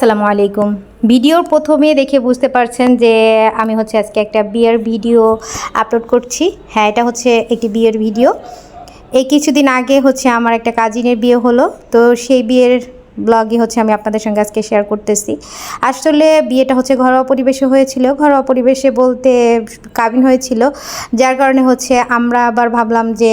আসসালামু আলাইকুম। ভিডিওর প্রথমে দেখে বুঝতে পারছেন যে আমি হচ্ছে আজকে একটা বিয়ের ভিডিও আপলোড করছি। হ্যাঁ এটা হচ্ছে একটি বিয়ের ভিডিও। এই কিছুদিন আগে হচ্ছে আমার একটা কাজিনের বিয়ে হলো। তো সেই বিয়ের ব্লগই হচ্ছে আমি আপনাদের সঙ্গে আজকে শেয়ার করতেছি। আসলে বিয়েটা হচ্ছে ঘরোয়া পরিবেশে হয়েছিল। ঘরোয়া পরিবেশে বলতে কাবিন হয়েছিল। যার কারণে হচ্ছে আমরা আবার ভাবলাম যে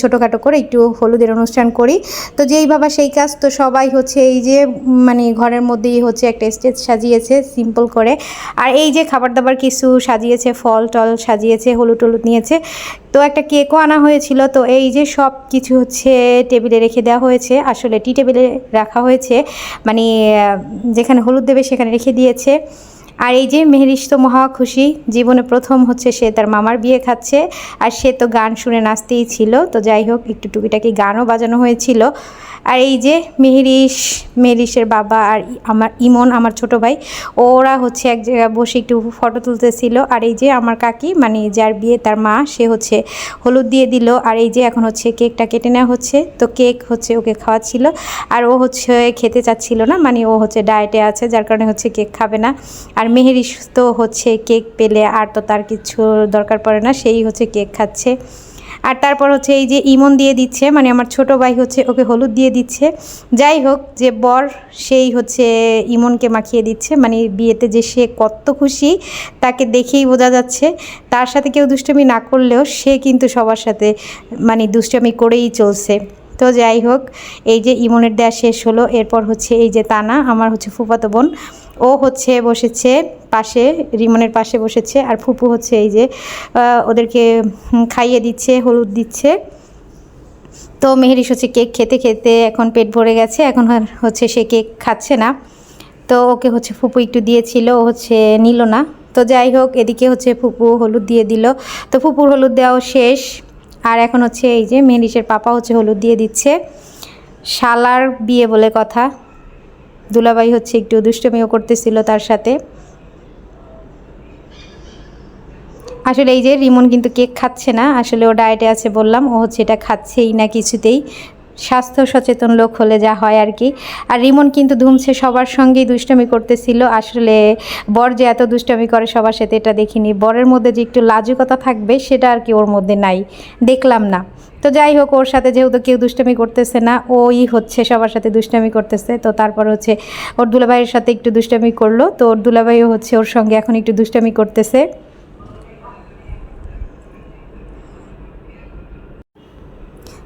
ছোটোখাটো করে একটু হলুদের অনুষ্ঠান করি। তো যেই বাবা সেই কাজ, তো সবাই হচ্ছে এই যে মানে ঘরের মধ্যেই হচ্ছে একটা স্টেজ সাজিয়েছে সিম্পল করে। আর এই যে খাবার দাবার কিছু সাজিয়েছে ফল টল সাজিয়েছে হলুদ টলুদ নিয়েছে, তো একটা কেকও আনা হয়েছিল। তো এই যে সব কিছু হচ্ছে টেবিলে রেখে দেওয়া হয়েছে। আসলে টি টেবিলে রাখা হয়েছে। মানে আহ, যেখানে হলুদ দেবে সেখানে রেখে দিয়েছে। আর এই যে মেহরিশ তো মহা খুশি জীবনে প্রথম হচ্ছে সে তার মামার বিয়ে খাচ্ছে আর সে তো গান শুনে নাচতেই ছিল। তো যাই হোক একটু টুকিটাকি গানও বাজানো হয়েছিল। আর এই যে মেহরিশ, মেহরিশের বাবা আর আমার ইমন, আমার ছোট ভাই, ওরা হচ্ছে এক জায়গায় বসে একটু ফটো তুলতেছিল। আর এই যে আমার কাকি মানে যার বিয়ে তার মা, সে হচ্ছে হলুদ দিয়ে দিল। আর এই যে এখন হচ্ছে কেকটা কেটে নেওয়া হচ্ছে, তো কেক হচ্ছে ওকে খাওয়াচ্ছিল। আর ও হচ্ছে খেতে চাচ্ছিল না মানে ও হচ্ছে ডায়েটে আছে, যার কারণে হচ্ছে কেক খাবে না। আর মেহেরিস তো হচ্ছে কেক পেলে আর তো তার কিছু দরকার পড়ে না, সেই হচ্ছে কেক খাচ্ছে। আর তারপর হচ্ছে এই যে ইমন দিয়ে দিচ্ছে মানে আমার ছোট ভাই হচ্ছে ওকে হলুদ দিয়ে দিচ্ছে। যাই হোক, যে বর সেই হচ্ছে ইমনকে মাখিয়ে দিচ্ছে মানে বিয়েতে যে সে কত খুশি তাকে দেখেই বোঝা যাচ্ছে। তার সাথে কেউ দুষ্টমি না করলেও সে কিন্তু সবার সাথে মানে দুষ্টমি করেই চলছে। তো যাই হোক, এই যে ইমনের দেয়া শেষ হলো, এরপর হচ্ছে এই যে তানা, আমার হচ্ছে ফুফাতো বোন। ও হচ্ছে বসেছে পাশে, রিমনের পাশে বসেছে, আর ফুপু হচ্ছে এই যে ওদেরকে খাইয়ে দিচ্ছে, হলুদ দিচ্ছে। তো মেহেরিস হচ্ছে কেক খেতে খেতে এখন পেট ভরে গেছে, এখন হচ্ছে সে কেক খাচ্ছে না। তো ওকে হচ্ছে ফুপু একটু দিয়েছিল, ও হচ্ছে নিল না। তো যাই হোক, এদিকে হচ্ছে ফুপু হলুদ দিয়ে দিল। তো ফুপুর হলুদ দেওয়াও শেষ। আর এখন হচ্ছে এই যে মেহেরিসের পাপা হচ্ছে হলুদ দিয়ে দিচ্ছে। শালার বিয়ে বলে কথা। দুলাবাই হচ্ছে একটু দুষ্টমিও করতেছিল তার সাথে। আসলে এই যে রিমন কিন্তু কেক খাচ্ছে না, আসলে ও ডায়েটে আছে বললাম, ও হচ্ছে এটা খাচ্ছেই না কিছুতেই। স্বাস্থ্য সচেতন লোক হলে যা হয় আর কি। আর রিমন কিন্তু ধুমছে সবার সঙ্গেই দুষ্টমি করতেছিল। আসলে বর যে এত দুষ্টমি করে সবার সাথে এটা দেখিনি। বরের মধ্যে যে একটু লাজুকতা থাকবে সেটা আর কি ওর মধ্যে নাই। দেখলাম না। তো যাই হোক, ওর সাথে যেহেতু কেউ দুষ্টমি করতেছে না, ওই হচ্ছে সবার সাথে দুষ্টমি করতেছে। তো তারপর হচ্ছে ওর দুলাভাইয়ের সাথে একটু দুষ্টমি করল। তো ওর দুলাভাইও হচ্ছে ওর সঙ্গে এখন একটু দুষ্টমি করতেছে।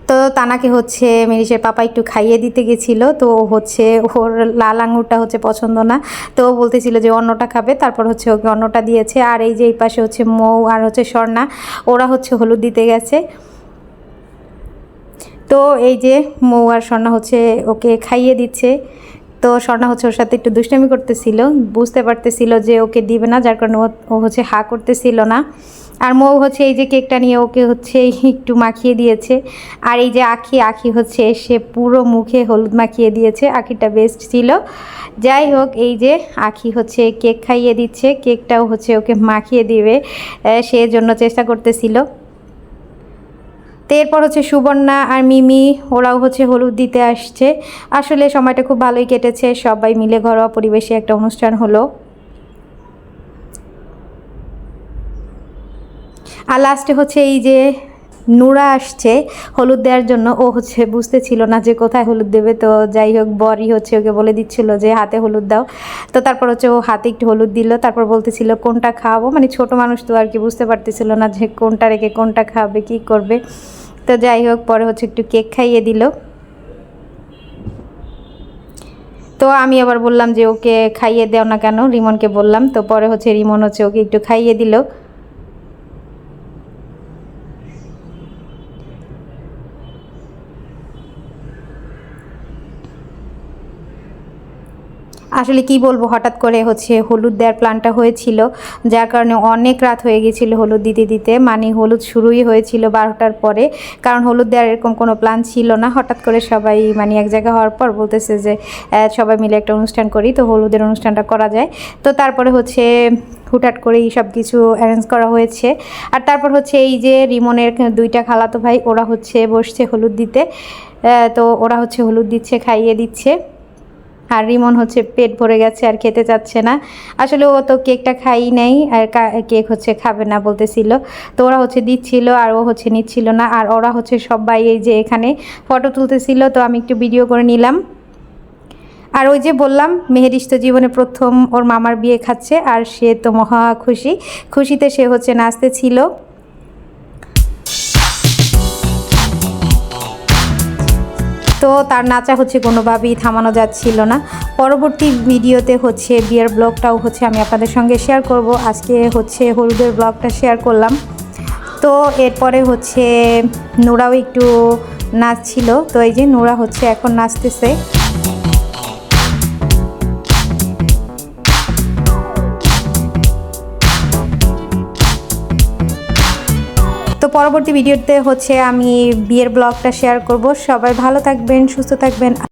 তো তানাকে হচ্ছে মেরিসের পাপা একটু খাইয়ে দিতে গেছিল, তো হচ্ছে ওর লাল আঙুরটা হচ্ছে পছন্দ না। তো বলতেছিল যে অন্নটা খাবে, তারপর হচ্ছে ওকে অন্নটা দিয়েছে। আর এই যে এই পাশে হচ্ছে মৌ আর হচ্ছে স্বর্ণা, ওরা হচ্ছে হলুদ দিতে গেছে। তো এই যে মৌ আর স্বর্ণা হচ্ছে ওকে খাইয়ে দিচ্ছে। তো স্বর্ণা হচ্ছে ওর সাথে একটু দুষ্টামি করতেছিল, বুঝতে পারতেছিল যে ওকে দিবে না, যার কারণে ও- হচ্ছে হা করতেছিল না। আর মৌ হচ্ছে এই যে কেকটা নিয়ে ওকে হচ্ছে একটু মাখিয়ে দিয়েছে। আর এই যে আখি আখি হচ্ছে সে পুরো মুখে হলুদ মাখিয়ে দিয়েছে, আখিটা বেস্ট ছিল। যাই হোক, এই যে আখি হচ্ছে কেক খাইয়ে দিচ্ছে, কেকটাও হচ্ছে ওকে মাখিয়ে দিবে সে জন্য চেষ্টা করতেছিল। তো এরপর হচ্ছে সুবর্ণা আর মিমি, ওরাও হচ্ছে হলুদ দিতে আসছে। আসলে সময়টা খুব ভালোই কেটেছে, সবাই মিলে ঘরোয়া পরিবেশে একটা অনুষ্ঠান হলো। আর লাস্টে হচ্ছে এই যে নুরা আসছে হলুদ দেওয়ার জন্য। ও হচ্ছে বুঝতে ছিল না যে কোথায় হলুদ দেবে। তো যাই হোক, বরই হচ্ছে ওকে বলে দিচ্ছিল যে হাতে হলুদ দাও। তো তারপর হচ্ছে ও হাতে একটু হলুদ দিল। তারপর বলতেছিল, কোনটা খাওয়াবো? মানে ছোট মানুষ তো আর কি বুঝতে পারতেছিল না যে কোনটা রেখে কোনটা খাবে, কি করবে। তো যাই হোক, পরে হচ্ছে একটু কেক খাইয়ে দিল। তো আমি আবার বললাম যে, ওকে খাইয়ে দাও না কেন? রিমনকে বললাম। তো পরে হচ্ছে রিমন হচ্ছে ওকে একটু খাইয়ে দিল। আসলে কি বলব, হঠাৎ করে হচ্ছে হলুদ দেওয়ার প্ল্যানটা হয়েছিল। যার কারণে অনেক রাত হয়ে গেছিল হলুদ দিতে দিতে। মানে হলুদ শুরুই হয়েছিল বারোটার পরে। কারণ হলুদ দেওয়ার এরকম কোনো প্ল্যান ছিল না। হঠাৎ করে সবাই মানে এক জায়গায় হওয়ার পর বলতেছে যে সবাই মিলে একটা অনুষ্ঠান করি। তো হলুদের অনুষ্ঠানটা করা যায়। তো তারপরে হচ্ছে হুটহাট করে এই সব কিছু অ্যারেঞ্জ করা হয়েছে। আর তারপর হচ্ছে এই যে রিমনের দুইটা খালাতো ভাই, ওরা হচ্ছে বসছে হলুদ দিতে। তো ওরা হচ্ছে হলুদ দিচ্ছে, খাইয়ে দিচ্ছে। আর রিমন হচ্ছে পেট ভরে গেছে আর খেতে চাচ্ছে না। আসলে ও তো কেকটা খাই নাই, আর কেক হচ্ছে খাবে না বলতেছিল। তো ওরা হচ্ছে দিচ্ছিল আর ও হচ্ছে নিচ্ছিল না, আর ওরা হচ্ছে সবাই এই যে এখানে ফটো তুলতেছিল। তো আমি একটু ভিডিও করে নিলাম। আর ওই যে বললাম মেহেরিস তো জীবনে প্রথম ওর মামার বিয়ে খাচ্ছে, আর সে তো মহা খুশি। খুশিতে সে হচ্ছে নাচতে ছিল তো তার নাচা হচ্ছে কোনোভাবেই থামানো যাচ্ছিল না। পরবর্তী ভিডিওতে হচ্ছে বিয়ের ব্লগটাও হচ্ছে আমি আপনাদের সঙ্গে শেয়ার করব। আজকে হচ্ছে হলুদের ব্লগটা শেয়ার করলাম। তো এরপরে হচ্ছে নোরাও একটু নাচছিল। তো এই যে নোরা হচ্ছে এখন নাচতেছে। পরবর্তী ভিডিওতে হচ্ছে আমি বিয়ের ব্লগটা শেয়ার করব। সবাই ভালো থাকবেন সুস্থ থাকবেন।